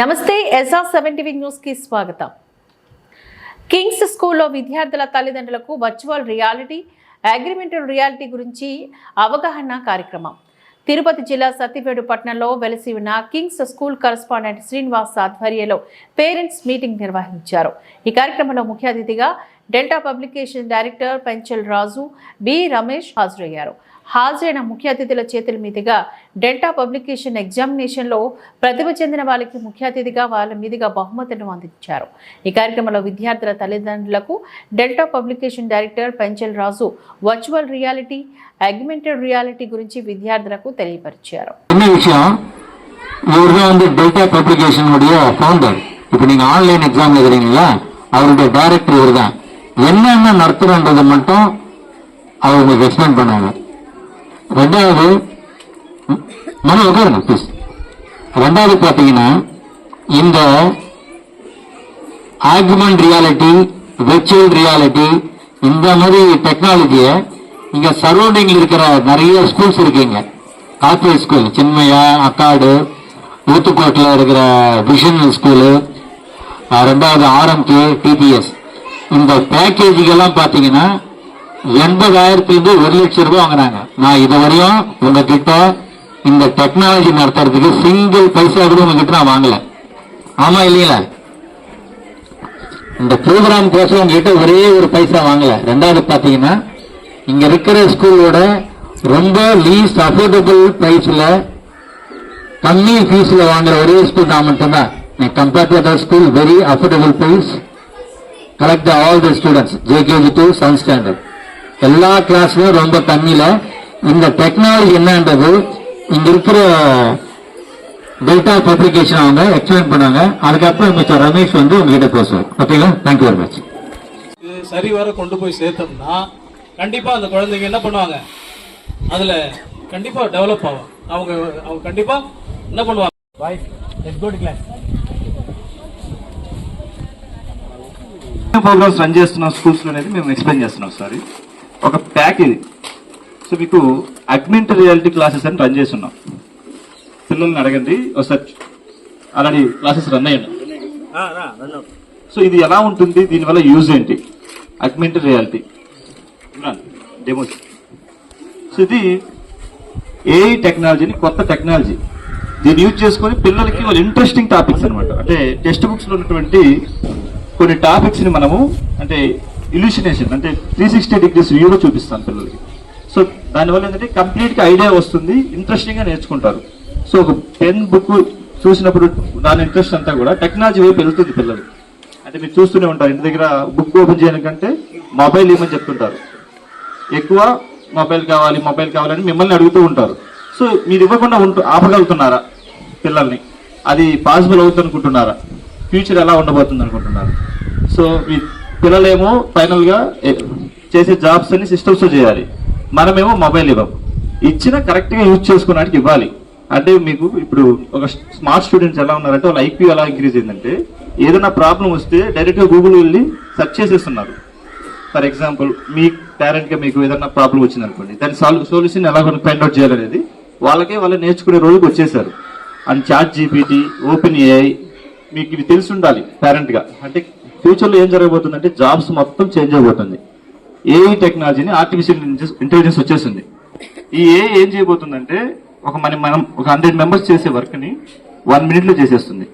నమస్తే SR seven TV న్యూస్కి స్వాగతం. కింగ్స్ స్కూల్లో విద్యార్థుల తల్లిదండ్రులకు వర్చువల్ రియాలిటీ అగ్రిమెంటల్ రియాలిటీ గురించి అవగాహన కార్యక్రమం. తిరుపతి జిల్లా సత్తివేడు పట్టణంలో వెలసి ఉన్న కింగ్స్ స్కూల్ కరస్పాండెంట్ శ్రీనివాస్ ఆధ్వర్యంలో పేరెంట్స్ మీటింగ్ నిర్వహించారు. ఈ కార్యక్రమంలో ముఖ్య అతిథిగా Delta publication director Penchal Raju B Ramesh హాజరయ్యారు హాజరైన ముఖ్య అతిథుల చేతుల మీదుగా డెల్టా పబ్లికేషన్ ఎగ్జామినేషన్లో ప్రతిభ చెందిన వాళ్ళకి ముఖ్య అతిథిగా వాళ్ళ మీదుగా బహుమతులను అందించారు ఈ కార్యక్రమంలో విద్యార్థుల తల్లిదండ్రులకు Delta publication director Penchal Raju virtual reality augmented reality గురించి విద్యార్థులకు తెలియపరిచారు என்ன விஷயம் இவர் தான் வந்து டெல்டா பப்ளிகேஷனுடைய ஃபவுண்டர் இப்போ நீங்க ஆன்லைன் எக்ஸாம் எழுதுறீங்களா அவருடைய டைரக்டர் இவர் தான் என்னென்ன நடத்துறன்றது மட்டும் அவர் உங்களுக்கு எக்ஸ்பிளைன் பண்ணாங்க. ரெண்டாவது மன உட்காருங்க ப்ளீஸ் ரெண்டாவது பார்த்தீங்கன்னா இந்த ஆகுமெண்ட் ரியாலிட்டி விர்ச்சுவல் ரியாலிட்டி இந்த மாதிரி டெக்னாலஜியை இங்க சரௌண்டிங்ல இருக்கிற நிறைய ஸ்கூல்ஸ் இருக்குங்க. கார்பரேட் ஸ்கூல் சின்மையா அக்காடு ஊத்துக்கோட்டில் இருக்கிற விஷன் ஸ்கூலு ரெண்டாவது ஆர்எம்கே டிபிஎஸ் இந்த பேக்கேஜுக்கெல்லாம் பார்த்தீங்கன்னா எண்பதாயிரத்துலேருந்து ஒரு லட்சம் ரூபாய் வாங்குறாங்க. நான் இது வரையும் உங்ககிட்ட இந்த டெக்னாலஜி நடத்துறதுக்கு சிங்கிள் பைசா கூட உங்ககிட்ட நான் வாங்கல. ஆமா இல்லைங்களா? இந்த ப்ரோக்ராம் கோசம் உங்ககிட்ட ஒரே ஒரு பைசா வாங்கல. ரெண்டாவது பார்த்தீங்கன்னா இங்க இருக்கிற ஸ்கூலோட ரொம்ப லீஸ்ட் அஃபோர்டபுள் பிரைஸ்ல கம்மி ஃபீஸ்ல வாங்குற ஒரே ஸ்கூல் நான் மட்டும்தான். Compared to other school very affordable price collect all the students JKG to seventh standard எல்லா கிளாஸ்லயும் ரொம்ப கம்மியில இந்த டெக்னாலஜி என்னன்றது இங்க இருக்கிற டெல்டா பப்ளிகேஷன் அவங்க எக்ஸ்பிளைன் பண்ணாங்க. அதுக்கப்புறம் மிஸ்டர் ரமேஷ் வந்து உங்ககிட்ட பேசுவார். ஓகேங்களா தேங்க்யூ வெரி மச் இது சரிவர கொண்டு போய் சேர்த்தோம்னா கண்டிப்பா அந்த குழந்தைங்க என்ன பண்ணுவாங்க? அதுல கண்டிப்பா டெவலப் ஆகும். அவங்க அவங்க கண்டிப்பா என்ன பண்ணுவாங்க? Boy let's go to class programs run చేస్తున్నాం స్కూల్స్లో అనేది మేము ఎక్స్ప్లెయిన్ చేస్తున్నాం సార్ ఒక ప్యాక్ ఇది. సో మీకు అగ్మెంట్ రియాలిటీ క్లాసెస్ అని రన్ చేస్తున్నాం. పిల్లల్ని అడగండి ఒకసారి ఆల్రెడీ క్లాసెస్ రన్ అయ్యండి సో ఇది ఎలా ఉంటుంది? దీనివల్ల యూజ్ ఏంటి? అగ్మెంట్ రియాలిటీ డెమో సో ఇది ఏఐ టెక్నాలజీని కొత్త టెక్నాలజీ దీన్ని యూజ్ చేసుకొని పిల్లలకి వాళ్ళు ఇంట్రెస్టింగ్ టాపిక్స్ అన్నమాట. అంటే టెక్స్ట్ బుక్స్లో ఉన్నటువంటి కొన్ని టాపిక్స్ని మనము అంటే ఇల్యూషనేషన్ అంటే త్రీ సిక్స్టీ డిగ్రీస్ వ్యూలో చూపిస్తాం పిల్లలకి. సో దానివల్ల ఏంటంటే కంప్లీట్గా ఐడియా వస్తుంది ఇంట్రెస్టింగ్గా నేర్చుకుంటారు. సో ఒక పెన్ బుక్ చూసినప్పుడు దాని ఇంట్రెస్ట్ అంతా కూడా టెక్నాలజీ వైపు వెళ్తుంది పిల్లలు. అంటే మీరు చూస్తూనే ఉంటారు ఇంటి దగ్గర బుక్ ఓపెన్ చేయడానికంటే మొబైల్ ఇవ్వమని చెప్తుంటారు. ఎక్కువ మొబైల్ కావాలి మొబైల్ కావాలని మిమ్మల్ని అడుగుతూ ఉంటారు. సో మీరు ఇవ్వకుండా ఉంటూ ఆపగలుగుతున్నారా పిల్లల్ని? అది పాసిబుల్ అవుతుంది అనుకుంటున్నారా ఫ్యూచర్ ఎలా ఉండబోతుంది అనుకుంటున్నారు? సో మీ పిల్లలేమో ఫైనల్గా చేసే జాబ్స్ అన్ని సిస్టమ్స్తో చేయాలి. మనమేమో మొబైల్ ఇవ్వం. ఇచ్చిన కరెక్ట్గా యూజ్ చేసుకోవడానికి ఇవ్వాలి. అంటే మీకు ఇప్పుడు ఒక స్మార్ట్ స్టూడెంట్స్ ఎలా ఉన్నారంటే వాళ్ళ ఐక్యూ ఎలా ఇంక్రీజ్ అయిందంటే ఏదైనా ప్రాబ్లం వస్తే డైరెక్ట్గా గూగుల్ వెళ్ళి సెర్చ్ చేసేస్తున్నారు. ఫర్ ఎగ్జాంపుల్ మీ పేరెంట్గా మీకు ఏదైనా ప్రాబ్లం వచ్చింది అనుకోండి దాని సాల్వ్ సొల్యూషన్ ఎలా ఫైండ్ అవుట్ చేయాలనేది వాళ్ళకే వాళ్ళు నేర్చుకునే రోజుకి వచ్చేసారు. And chat GPT open AI మీకు ఇవి తెలిసి ఉండాలి పేరెంట్గా అంటే ఫ్యూచర్లో ఏం జరగబోతుందంటే జాబ్స్ మొత్తం చేంజ్ అయిపోతుంది ఏఐ టెక్నాలజీని ఆర్టిఫిషియల్ ఇంటెలిజెన్స్ వచ్చేసింది. ఈ ఏ ఏం చేయబోతుందంటే ఒక మన మనం ఒక హండ్రెడ్ మెంబర్స్ చేసే వర్క్ని వన్ మినిట్లో చేసేస్తుంది.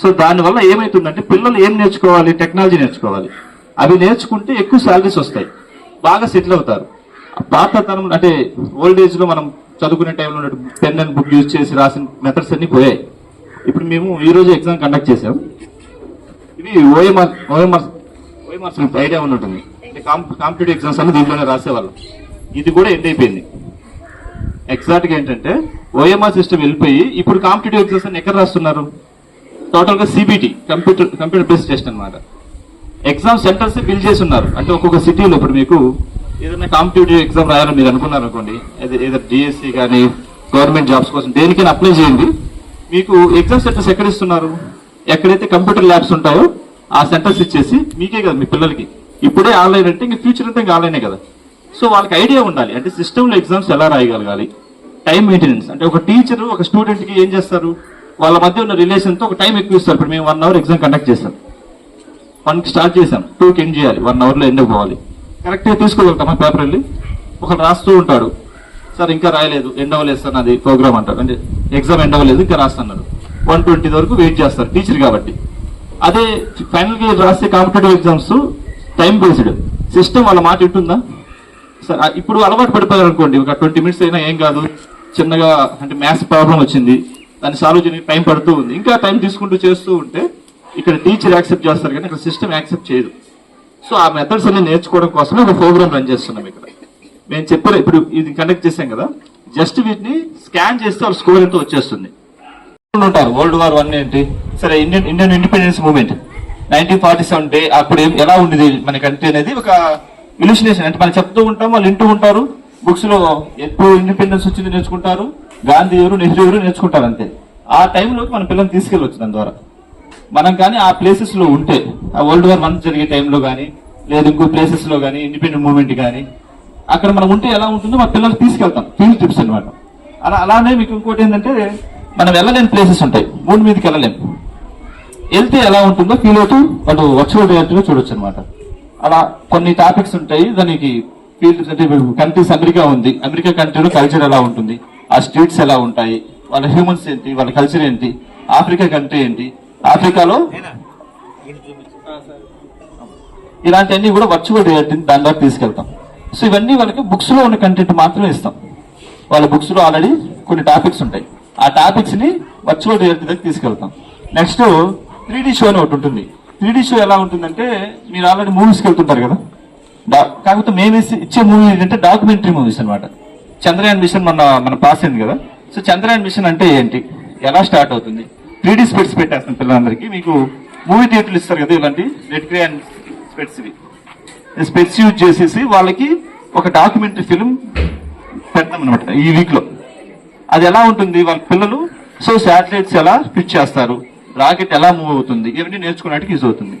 సో దానివల్ల ఏమవుతుందంటే పిల్లలు ఏం నేర్చుకోవాలి? టెక్నాలజీ నేర్చుకోవాలి. అవి నేర్చుకుంటే ఎక్కువ శాలరీస్ వస్తాయి. బాగా సెటిల్ అవుతారు. పాత అంటే ఓల్డ్ ఏజ్లో మనం చదువుకునే టైంలో పెన్ అండ్ బుక్ యూజ్ చేసి రాసిన మెథడ్స్ అన్నీ పోయాయి. ఇప్పుడు మేము ఈరోజు ఎగ్జామ్ కండక్ట్ చేసాం ఇది ఓఎంఆర్ ఓఎంఆర్ ఓఎంఆర్స్ ఐడియా ఉంటుంది అంటే కాంపిటేటివ్ ఎగ్జామ్స్ అన్ని దీంట్లోనే రాసేవాళ్ళం. ఇది కూడా ఎండ్ అయిపోయింది. ఎగ్జాక్ట్గా ఏంటంటే ఓఎంఆర్ సిస్టమ్ వెళ్ళిపోయి ఇప్పుడు కాంపిటేటివ్ ఎగ్జామ్స్ అన్ని ఎక్కడ రాస్తున్నారు? టోటల్గా CBT computer computer based test అనమాట ఎగ్జామ్ సెంటర్స్ బిల్ చేసి ఉన్నారు అంటే ఒక్కొక్క సిటీలో ఇప్పుడు మీకు ఏదైనా కాంపిటేటివ్ ఎగ్జామ్ రాయాలని మీరు అనుకున్నారు అనుకోండి ఏదో డిఎస్సి కానీ గవర్నమెంట్ జాబ్స్ కోసం దేనికైనా అప్లై చేయండి. మీకు ఎగ్జామ్ సెంటర్స్ ఎక్కడ ఇస్తున్నారు ఎక్కడైతే కంప్యూటర్ ల్యాబ్స్ ఉంటాయో ఆ సెంటర్స్ ఇచ్చేసి మీకే కదా మీ పిల్లలకి. ఇప్పుడే ఆన్లైన్ అంటే ఇంక ఫ్యూచర్ అంతా ఇంకా ఆన్లైనే కదా. సో వాళ్ళకి ఐడియా ఉండాలి. అంటే సిస్టంలో ఎగ్జామ్స్ ఎలా రాయగలగాలి? Time maintenance. అంటే ఒక టీచర్ ఒక స్టూడెంట్కి ఏం చేస్తారు? వాళ్ళ మధ్య ఉన్న రిలేషన్తో ఒక టైం ఎక్కువ ఇస్తారు. ఇప్పుడు మేము వన్ అవర్ ఎగ్జామ్ కండక్ట్ చేస్తాం. వన్కి స్టార్ట్ చేసాం టూకి ఎండ్ చేయాలి. వన్ అవర్లో ఎండ్ పోవాలి? కరెక్ట్గా తీసుకోగలుగుతామా పేపర్ వెళ్ళి? ఒకరు రాస్తూ ఉంటాడు. సార్ ఇంకా రాయలేదు. ఎండ్ అవ్వలేదు సార్ నాది ప్రోగ్రామ్ అంటారు. అంటే ఎగ్జామ్ ఎండ్ అవ్వలేదు ఇంకా రాస్తున్నారు. వన్ ట్వంటీ వరకు వెయిట్ చేస్తారు టీచర్ కాబట్టి. అదే ఫైనల్గా రాసే competitive exams time based. System వాళ్ళ మాట ఇటుందా సార్ ఇప్పుడు అలవాటు పడిపోయారు అనుకోండి. ఒక ట్వంటీ మినిట్స్ అయినా ఏం కాదు. చిన్నగా అంటే మ్యాథ్స్ ప్రాబ్లం వచ్చింది. దాన్ని సాల్వ్ చేయడానికి టైం పడుతూ ఉంది. ఇంకా టైం తీసుకుంటూ చేస్తూ ఉంటే ఇక్కడ టీచర్ యాక్సెప్ట్ చేస్తారు కానీ ఇక్కడ సిస్టమ్ యాక్సెప్ట్ చేయదు. సో ఆ మెథడ్స్ అన్ని నేర్చుకోవడం కోసమే ఒక ప్రోగ్రామ్ రన్ చేస్తున్నాం ఇక్కడ. మేము చెప్పారు ఇప్పుడు ఇది కండక్ట్ చేసాం కదా. జస్ట్ వీటిని స్కాన్ చేస్తే వాళ్ళ స్కోర్ ఎంతో వచ్చేస్తుంది. ఉంటారు? వరల్డ్ వార్ వన్ ఏంటి? సరే Indian Indian independence movement nineteen forty seven day అప్పుడు ఏం- ఎలా ఉండేది మన కంట్రీ అనేది? ఒక ఇల్యూషనేషన్ అంటే మనం చెప్తూ ఉంటాం వాళ్ళు వింటూ ఉంటారు. బుక్స్లో ఎప్పుడు ఇండిపెండెన్స్ వచ్చింది నేర్చుకుంటారు. గాంధీ ఎవరు నెహ్రూ ఎవరు నేర్చుకుంటారు అంతే. ఆ టైంలోకి మన పిల్లల్ని తీసుకెళ్ళవచ్చు దాని ద్వారా. మనం కానీ ఆ ప్లేసెస్లో ఉంటే ఆ వరల్డ్ వార్ వన్ జరిగే టైంలో కానీ లేదా ఇంకో ప్లేసెస్లో కానీ ఇండిపెండెంట్ మూవ్మెంట్ కానీ అక్కడ మనం ఉంటే ఎలా ఉంటుందో మా పిల్లల్ని తీసుకెళ్తాం ఫీల్డ్ ట్రిప్స్ అన్నమాట. అలా అలానే మీకు ఇంకోటి ఏంటంటే మనం వెళ్ళలేని ప్లేసెస్ ఉంటాయి. మూడు మీదకి వెళ్ళలేం. వెళ్తే ఎలా ఉంటుందో ఫీల్ అవుతూ అటు వర్చువల్ రియాలిటీలో చూడొచ్చు అనమాట అలా కొన్ని టాపిక్స్ ఉంటాయి దానికి ఫీల్డ్ అంటే కంట్రీస్ అమెరికా ఉంది. అమెరికా కంట్రీలో కల్చర్ ఎలా ఉంటుంది? ఆ స్ట్రీట్స్ ఎలా ఉంటాయి? వాళ్ళ హ్యూమన్స్ ఏంటి? వాళ్ళ కల్చర్ ఏంటి? ఆఫ్రికా కంట్రీ ఏంటి? ఆఫ్రికాలో ఇలాంటివన్నీ కూడా వర్చువల్ రియాలిటీ దాని ద్వారా తీసుకెళ్తాం. సో ఇవన్నీ వాళ్ళకి బుక్స్లో ఉన్న కంటెంట్ మాత్రమే ఇస్తాం. వాళ్ళ బుక్స్లో ఆల్రెడీ కొన్ని టాపిక్స్ ఉంటాయి. ఆ టాపిక్స్ని వర్చువల్ రియాలిటీ దగ్గర తీసుకెళ్తాం. నెక్స్ట్ త్రీ షో అని ఒకటి ఉంటుంది. త్రీ షో ఎలా ఉంటుందంటే మీరు ఆల్రెడీ మూవీస్కి వెళ్తుంటారు కదా. కాకపోతే మేము ఇచ్చే- మూవీ ఏంటంటే డాక్యుమెంటరీ మూవీస్ అన్నమాట. చంద్రయాన్ మిషన్ మన మన పాస్ అయింది కదా. సో చంద్రయాన్ మిషన్ అంటే ఏంటి? ఎలా స్టార్ట్ అవుతుంది? త్రీ డీ స్పెట్స్ పెట్టేస్తాం పిల్లలందరికీ. మీకు మూవీ థియేటర్లు ఇస్తారు కదా ఇలాంటి రెడ్ గ్రే అండ్ స్పెట్స్ ఇవి. స్పెట్స్ యూజ్ చేసేసి వాళ్ళకి ఒక డాక్యుమెంటరీ ఫిల్మ్ పెడతాం అనమాట ఈ వీక్లో అది ఎలా ఉంటుంది వాళ్ళ పిల్లలు? సో శాటిలైట్స్ ఎలా ఫిట్ చేస్తారు? రాకెట్ ఎలా మూవ్ అవుతుంది? ఇవన్నీ నేర్చుకోవడానికి యూజ్ అవుతుంది.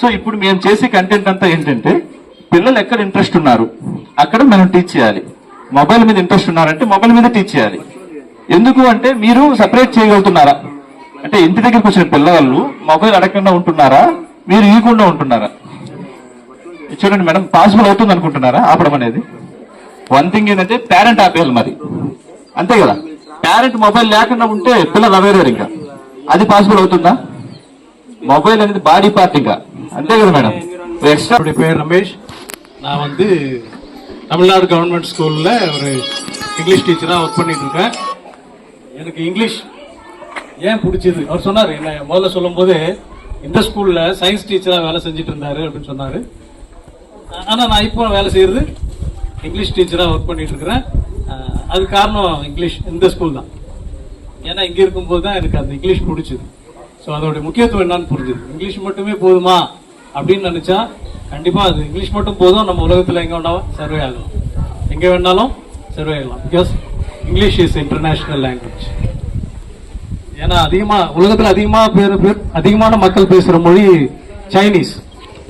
సో ఇప్పుడు మేము చేసే కంటెంట్ అంతా ఏంటంటే పిల్లలు ఎక్కడ ఇంట్రెస్ట్ ఉన్నారు? అక్కడ మనం టీచ్ చేయాలి. మొబైల్ మీద ఇంట్రెస్ట్ ఉన్నారంటే మొబైల్ మీద టీచ్ చేయాలి. ఎందుకు అంటే మీరు సపరేట్ చేయగలుగుతున్నారా? అంటే ఇంటి దగ్గరికి వచ్చిన పిల్లవాళ్ళు మొబైల్ అడగకుండా ఉంటున్నారా? మీరు ఇవ్వకుండా ఉంటున్నారా? చూడండి మేడం పాసిబుల్ అవుతుంది అనుకుంటున్నారా ఆపడం అనేది వన్ థింగ్ ఏంటంటే పేరెంట్ ఆపేయాలి మరి అంతే కదా పేరెంట్ మొబైల్ లేకుండా ఉంటే పిల్లలు అవేరారు ఇంకా అది పాసిబుల్ అవుతుందా మొబైల్ అనేది బాడీ పార్ట్ ఇంకా అంతే కదా మేడం ఎక్స్ట్రా என்னுடைய பேர் ரமேஷ் நான் வந்து தமிழ்நாடு கவர்மெண்ட் ஸ்கூல்ல ஒரு இங்கிலீஷ் டீச்சரா ஒர்க் பண்ணிட்டு இருக்கேன் எனக்கு இங்கிலீஷ் ஏன் பிடிச்சது அவர் சொன்னாரு என்ன முதல்ல சொல்லும்போது இந்த ஸ்கூல்ல சயின்ஸ் டீச்சரா வேலை செஞ்சுட்டு இருந்தாரு அப்படின்னு சொன்னாரு ஆனால் நான் இப்போ வேலை செய்கிறது இங்கிலீஷ் டீச்சராக ஒர்க் பண்ணிட்டு இருக்கிறேன் அது காரணம் இங்கிலீஷ் இந்த ஸ்கூல் தான். ஏன்னா இங்கே இருக்கும்போது தான் எனக்கு அந்த இங்கிலீஷ் பிடிச்சது. ஸோ அதோட முக்கியத்துவம் என்னன்னு புரிஞ்சுது. இங்கிலீஷ் மட்டுமே போதுமா? அப்படின்னு நினச்சா கண்டிப்பாக அது இங்கிலீஷ் மட்டும் போதும். நம்ம உலகத்தில் எங்கே வேணாலும் சர்வே ஆகலாம். எங்கே வேணாலும் சர்வே ஆகலாம். Because English is international language ஏன்னா அதிகமாக உலகத்தில் அதிகமாக பேர் பேர் அதிகமான மக்கள் பேசுகிற மொழி சைனீஸ்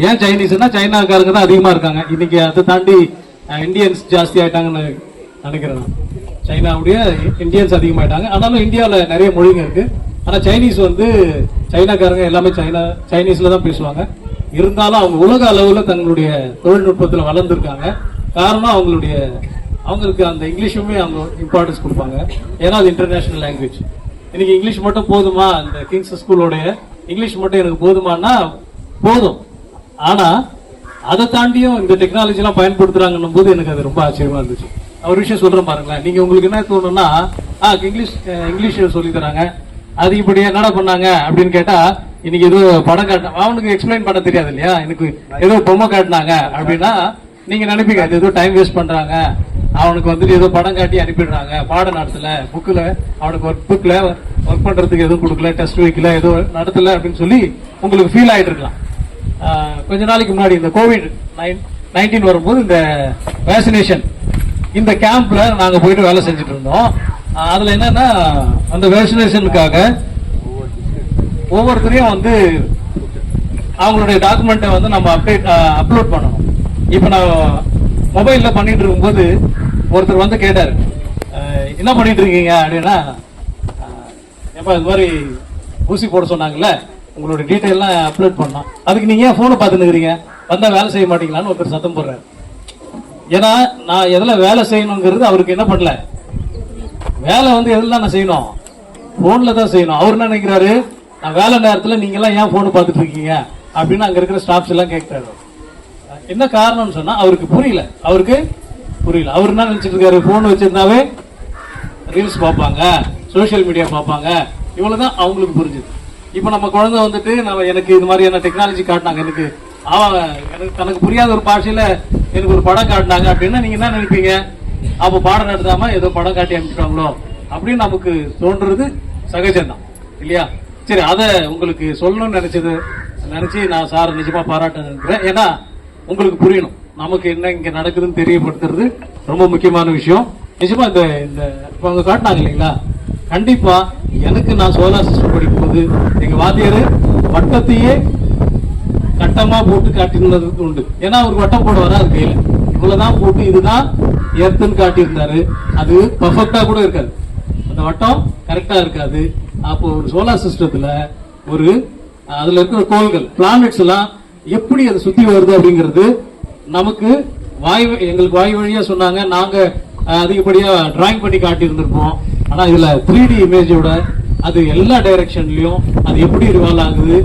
ஏன் சைனீஸ்னா சைனாக்காரங்க தான் அதிகமா இருக்காங்க. இன்னைக்கு அதை தாண்டி இந்தியன்ஸ் ஜாஸ்தி ஆயிட்டாங்கன்னு நினைக்கிறேன் சைனாவுடைய இந்தியன்ஸ் அதிகமாயிட்டாங்க. ஆனாலும் இந்தியாவில் நிறைய மொழிங்க இருக்கு. ஆனால் சைனீஸ் வந்து சைனாக்காரங்க எல்லாமே சைனா சைனீஸில் தான் பேசுவாங்க. இருந்தாலும் அவங்க உலக அளவில் தங்களுடைய தொழில்நுட்பத்தில் வளர்ந்துருக்காங்க. காரணம் அவங்களுடைய அவங்களுக்கு அந்த இங்கிலீஷுமே அவங்க இம்பார்ட்டன்ஸ் கொடுப்பாங்க. ஏன்னா அது இன்டர்நேஷனல் லாங்குவேஜ் இன்னைக்கு இங்கிலீஷ் மட்டும் போதுமா? அந்த கிங்ஸ் ஸ்கூலோடைய இங்கிலீஷ் மட்டும் எனக்கு போதுமானா போதும். ஆனா அதை தாண்டியும் இந்த டெக்னாலஜி எல்லாம் பயன்படுத்துறாங்கன்னும் போது எனக்கு அது ரொம்ப ஆச்சரியமா இருந்துச்சு. ஒரு விஷயம் சொல்றேன் பாருங்களேன். நீங்க உங்களுக்கு என்ன தோணும்னா ஆ இங்கிலீஷ் இங்கிலீஷ் சொல்லி தராங்க. அதிகப்படி என்னடா பண்ணாங்க அப்படின்னு கேட்டா இன்னைக்கு ஏதோ படம் காட்ட அவனுக்கு எக்ஸ்பிளைன் பண்ண தெரியாது இல்லையா? எனக்கு ஏதோ பொம்மை காட்டினாங்க அப்படின்னா நீங்க நினைப்பீங்க அது ஏதோ டைம் வேஸ்ட் பண்றாங்க. அவனுக்கு வந்துட்டு ஏதோ படம் காட்டி அனுப்பிடுறாங்க. பாட நடத்தல புக்கில் அவனுக்கு ஒர்க் புக்கில் ஒர்க் பண்றதுக்கு எதுவும் கொடுக்கல டெஸ்ட் வைக்கல ஏதோ நடத்தல அப்படின்னு சொல்லி உங்களுக்கு ஃபீல் ஆயிட்டு இருக்கலாம். கொஞ்ச நாளைக்கு முன்னாடி இந்த கோவிட் நைன்டீன் வரும்போது இந்த வேக்சினேஷன் இந்த கேம்ப்ல நாங்கள் போயிட்டு வேலை செஞ்சுட்டு இருந்தோம். ஆஹ் அதுல என்னன்னா அந்த வேக்சினேஷனுக்காக ஒவ்வொருத்தரையும் வந்து அவங்களுடைய டாக்குமெண்ட்டை வந்து நம்ம அப்டேட் அப்லோட் பண்ணணும். இப்போ நான் மொபைலில் பண்ணிட்டு இருக்கும்போது ஒருத்தர் வந்து கேட்டார். என்ன பண்ணிட்டு இருக்கீங்க அப்படின்னா எப்போ இது மாதிரி ஊசி போட சொன்னாங்கல்ல? உங்களோட டீட்டெயிலாம் அப்லோட் பண்ணோம் அதுக்கு நீங்க ஏன் ஃபோனை பார்த்துன்னு இருக்கிறீங்க வேலை செய்ய மாட்டீங்களான்னு ஒருத்தர் சத்தம் போடுறாரு. ஏன்னா நான் எதில் வேலை செய்யணுங்கிறது அவருக்கு என்ன பண்ணல? வேலை வந்து எதில் நான் செய்யணும்? ஃபோனில் தான் செய்யணும். அவர் என்ன நினைக்கிறாரு? நான் வேலை நேரத்தில் நீங்கள்லாம் ஏன் ஃபோனை பார்த்துட்டு இருக்கீங்க? அப்படின்னு அங்கே இருக்கிற ஸ்டாஃப்ஸ் எல்லாம் கேட்குறாரு என்ன காரணம்னு சொன்னால் அவருக்கு புரியல. அவருக்கு புரியல. அவர் என்ன நினச்சிட்டு இருக்காரு? ஃபோன் வச்சிருந்தாவே ரீல்ஸ் பார்ப்பாங்க சோஷியல் மீடியா பார்ப்பாங்க. இவ்வளவுதான் அவங்களுக்கு புரிஞ்சுது. இப்போ நம்ம குழந்தை வந்துட்டு நம்ம எனக்கு இது மாதிரியான டெக்னாலஜி காட்டினாங்க. எனக்கு அவன் எனக்கு தனக்கு புரியாத ஒரு பாஷையில எனக்கு ஒரு படம் காட்டினாங்க. அப்படின்னா நீங்க என்ன நினைப்பீங்க? அப்போ பாடம் நடத்தாம ஏதோ படம் காட்டி அனுப்பிச்சிட்டாங்களோ? அப்படின்னு நமக்கு தோன்றது சகஜம்தான். இல்லையா? சரி அதை உங்களுக்கு சொல்லணும்னு நினைச்சது நினைச்சு நான் சார் நிஜமா பாராட்ட நினைக்கிறேன் ஏன்னா உங்களுக்கு புரியணும். நமக்கு என்ன இங்க நடக்குதுன்னு தெரியப்படுத்துறது ரொம்ப முக்கியமான விஷயம். நிஜமா இந்த இந்த இப்போ அவங்க காட்டினாங்க இல்லைங்களா? கண்டிப்பா எனக்கு நான் சோலார் சிஸ்டம் படிக்கும்போது எங்க வாத்தியார் வட்டத்தையே கட்டமா போட்டு காட்டினது உண்டு. ஏன்னா அவர் வட்டம் போட வராது கையில. இவ்வளவுதான் போட்டு இதுதான் எர்த்துன்னு காட்டியிருந்தாரு. அது பர்ஃபெக்டா கூட இருக்காது. அந்த வட்டம் கரெக்டா இருக்காது. அப்போ ஒரு சோலார் சிஸ்டத்துல ஒரு அதுல இருக்கிற கோள்கள் பிளானட்ஸ் எல்லாம் எப்படி அதை சுத்தி வருது அப்படிங்கிறது நமக்கு வாய் எங்களுக்கு வாய் வழியா சொன்னாங்க. நாங்க அதிகப்படியாக அதிகப்படியா டிராயிங் பண்ணி காட்டியிருந்திருப்போம். ஆனா இதுல த்ரீ டி இமேஜோட அது எல்லா டைரக்ஷன்லயும் அது எப்படி ரிவால்வ் ஆகுது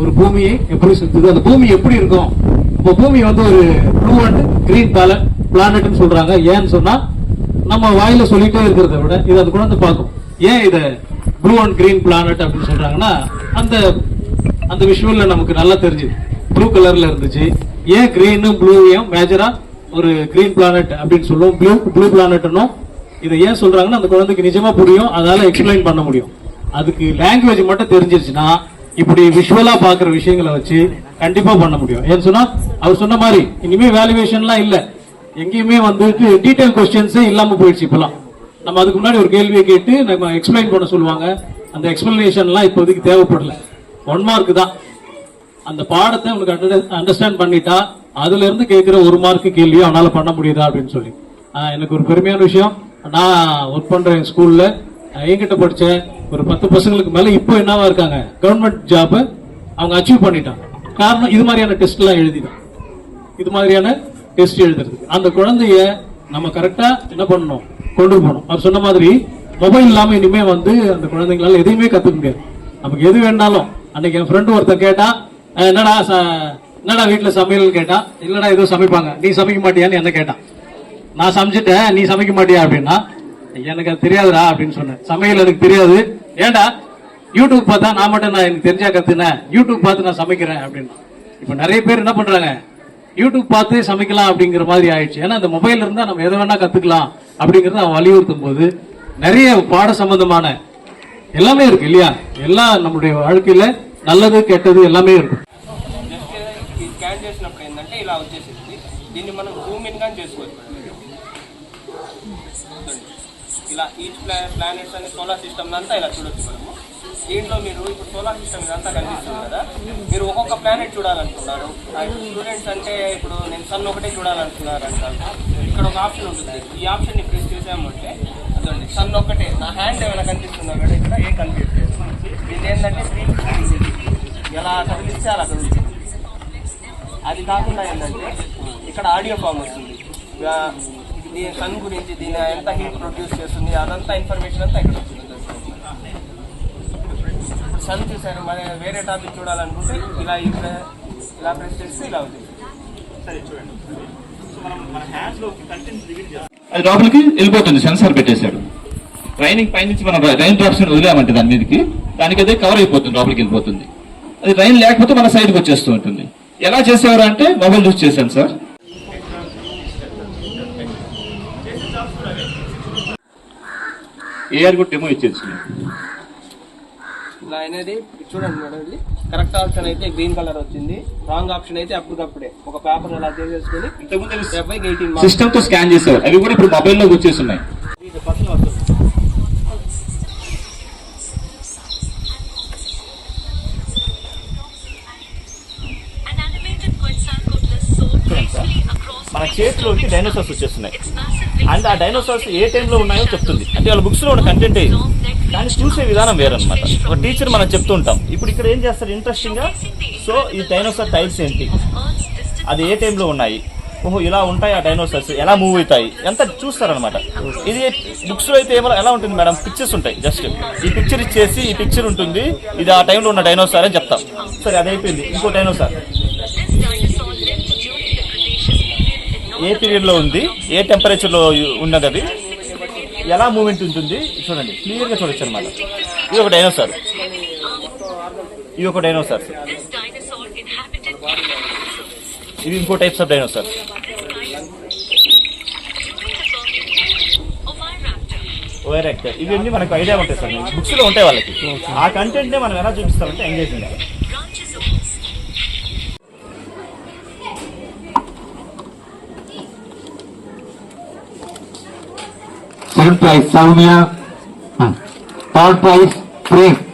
ஒரு பூமியை எப்படி சுத்துது? அந்த பூமி எப்படி இருக்கும்? இப்போ பூமி வந்து ஒரு ப்ளூ அண்ட் கிரீன் பேலட் பிளானட்னு சொல்றாங்க. ஏன்னு சொன்னா நம்ம வாயில சொல்லிட்டே இருக்கிறத விட இது அது குழந்தை பார்க்கும். ஏன் இத ப்ளூ அண்ட் கிரீன் பிளானட் அப்படின்னு சொல்றாங்கன்னா அந்த அந்த விஷுவல்ல நமக்கு நல்லா தெரிஞ்சுது. ப்ளூ கலர்ல இருந்துச்சு. ஏன் கிரீனும் ப்ளூவையும் மேஜரா ஒரு கிரீன் பிளானட் அப்படின்னு சொல்லுவோம். ப்ளூ ப்ளூ பிளானட்னும் இதை ஏன் சொல்றாங்கன்னா அந்த குழந்தைக்கு நிஜமா புரியும். அதால எக்ஸ்பிளைன் பண்ண முடியும். அதுக்கு லாங்குவேஜ் மட்டும் தெரிஞ்சிருச்சுன்னா இப்படி விஷுவலா பாக்குற விஷயங்களை வச்சு கண்டிப்பா பண்ண முடியும். ஏன்னு சொன்னா அவர் சொன்ன மாதிரி இனிமே வேல்யூவேஷன்லாம் இல்ல. எங்கேயுமே வந்துட்டு டீடைல் கொஸ்டின்ஸே இல்லாம போயிடுச்சு இப்பெல்லாம். நம்ம அதுக்கு முன்னாடி ஒரு கேள்வியை கேட்டு நம்ம எக்ஸ்பிளைன் பண்ண சொல்லுவாங்க. அந்த எக்ஸ்பிளனேஷன்லாம் இப்போதைக்கு தேவைப்படல. ஒன் மார்க் தான். அந்த பாடத்தை உங்களுக்கு அண்டர்ஸ்டாண்ட் பண்ணிட்டா அதுல இருந்து கேட்கிற ஒரு மார்க் கேள்வியும் அவனால பண்ண முடியுதா அப்படின்னு சொல்லி. எனக்கு ஒரு பெருமையான விஷயம். நான் ஒர்க் பண்றேன் ஸ்கூல்ல என்கிட்ட படிச்ச ஒரு பத்து பசங்களுக்கு மேல இப்போ என்னவா இருக்காங்க? கவர்மெண்ட் ஜாப் அவங்க அச்சீவ் பண்ணிட்டாங்க. காரணம் இது மாதிரியான டெஸ்ட் எல்லாம் எழுதிதான். இது மாதிரியான டெஸ்ட் எழுதுறது. அந்த குழந்தைய நம்ம கரெக்டா என்ன பண்ணணும்? கொண்டு போகணும். அவர் சொன்ன மாதிரி மொபைல் இல்லாம இனிமே வந்து அந்த குழந்தைங்களால எதையுமே கத்துக்க முடியாது. நமக்கு எது வேணாலும் அன்னைக்கு என் ஃப்ரெண்டு ஒருத்தன் கேட்டா என்னடா ச- என்னடா வீட்டுல சமையல் கேட்டா இல்லடா ஏதோ சமைப்பாங்க. நீ சமைக்க மாட்டியான்னு என்ன கேட்டான். நான் சமைச்சிட்டேன் நீ சமைக்க மாட்டியா? அப்படின்னா எனக்கு அது தெரியாதுடா அப்படின்னு சொன்னேன். சமையல் எனக்கு தெரியாது. ஏன்டா யூடியூப் பார்த்தா நான் மட்டும் நான் எனக்கு தெரிஞ்சா கத்துனேன் யூடியூப் பார்த்து நான் சமைக்கிறேன் அப்படின்னு இப்ப நிறைய பேர் என்ன பண்றாங்க யூடியூப் பார்த்து சமைக்கலாம் அப்படிங்கிற மாதிரி ஆயிடுச்சு ஏன்னா இந்த மொபைல் இருந்தா நம்ம எதை வேணா கத்துக்கலாம் அப்படிங்கறத அவன் வலியுறுத்தும் போது நிறைய பாட சம்பந்தமான எல்லாமே இருக்கு இல்லையா எல்லாம் நம்மளுடைய வாழ்க்கையில நல்லது கெட்டது எல்லாமே இருக்கும் జస్ట్ ఈ స్కాన్ చేసినప్పుడు ఏంటంటే ఇలా వచ్చేసింది దీన్ని మనం జూమ్ ఇన్ గా చేసుకోవచ్చు ఇలా ఈచ్ ప్లా ప్లానెట్స్ అనే సోలార్ సిస్టమ్ అంతా ఇలా చూడొచ్చు మనము. దీంట్లో మీరు ఇప్పుడు సోలార్ సిస్టమ్ ఇదంతా కనిపిస్తుంది కదా. మీరు ఒక్కొక్క ప్లానెట్ చూడాలనుకున్నారు. స్టూడెంట్స్ అంటే ఇప్పుడు నేను సన్ ఒకటే చూడాలనుకున్నారు అంటారు ఇక్కడ ఒక ఆప్షన్ ఉంటుంది. ఈ ఆప్షన్ని ప్రెస్ చేసామంటే అదండి సన్ ఒక్కటే నా హ్యాండ్ ఏమైనా కనిపిస్తుందో కదా ఇక్కడ ఏం కనిపించలేదు. ఇది ఏంటంటే స్క్రీన్ ఎలా కదిలిస్తే అలా కదులుతుంది అది కాకుండా ఏంటంటే ఇక్కడ ఆడియో ఫామ్ వస్తుంది. దీని సన్ గురించి దీని ఎంత హీట్ ప్రొడ్యూస్ చేస్తుంది అదంతా ఇన్ఫర్మేషన్ అంతా ఇక్కడ వస్తుంది సన్ చూసారు మన వేరే టాపిక్ చూడాలనుకుంటే ఇలా ఇక్కడ ఇలా ప్రెస్ చేస్తే ఇలా అవుతుంది. అది లోపలికి వెళ్ళిపోతుంది సెన్సార్ పెట్టేశాడు. ట్రైనింగ్ పైనుంచి మనం రైన్ డ్రాప్స్ వదిలామంటే దాని మీదకి దానికి అదే కవర్ అయిపోతుంది లోపలికి వెళ్ళిపోతుంది. అది రైన్ లేకపోతే మన సైడ్కి వచ్చేస్తూ ఉంటుంది. ఎలా చేసేవారు అంటే మొబైల్ యూజ్ చేశాను సార్ ఏఆర్ కూడా డెమో ఇచ్చేసి ఇలా అనేది చూడండి మేడం ఇది. కరెక్ట్ ఆప్షన్ అయితే గ్రీన్ కలర్ వచ్చింది. రాంగ్ ఆప్షన్ అయితే అప్పటికప్పుడే. ఒక పేపర్ ఇలా చేసేసుకుని సిస్టమ్తో స్కాన్ చేసేవారు. అవి కూడా ఇప్పుడు మొబైల్లోకి వచ్చేసి మన చేతిలోకి డైనోసార్స్ వచ్చేస్తున్నాయి. అండ్ ఆ డైనోసార్స్ ఏ టైంలో ఉన్నాయో చెప్తుంది. అంటే వాళ్ళ బుక్స్లో ఉన్న కంటెంట్ ఇది. కానీ చూసే విధానం వేరనమాట ఒక టీచర్ మనం చెప్తూ ఉంటాం. ఇప్పుడు ఇక్కడ ఏం చేస్తారు? ఇంట్రెస్టింగ్గా సో ఈ డైనోసార్ టైప్స్ ఏంటి? అది ఏ టైంలో ఉన్నాయి? ఓహో ఇలా ఉంటాయి ఆ డైనోసార్స్ ఎలా మూవ్ అవుతాయి? ఎంత చూస్తారనమాట ఇది బుక్స్లో అయితే ఏమో ఎలా ఉంటుంది మేడం పిక్చర్స్ ఉంటాయి జస్ట్ ఈ పిక్చర్ ఇచ్చేసి ఈ పిక్చర్ ఉంటుంది. ఇది ఆ టైంలో ఉన్న డైనోసార్ అని చెప్తాం. సరే అది అయిపోయింది. ఇంకో డైనోసార్ ఏ పీరియడ్లో ఉంది? ఏ టెంపరేచర్లో ఉన్నది అది ఎలా మూమెంట్ ఉంటుంది? చూడండి. క్లియర్గా చూడొచ్చు అనమాట ఇది ఒక డైనోసార్. ఇది ఒక డైనోసార్. ఇది ఇంకో టైప్స్ ఆఫ్ డైనోసార్. ఓవరాక్టర్ ఇవన్నీ మనకు ఐడియా ఉంటాయి సార్. బుక్స్లో ఉంటాయి వాళ్ళకి. ఆ కంటెంట్ మనం ఎలా చూపిస్తామంటే engagement. second prize Soumya, third prize Prem.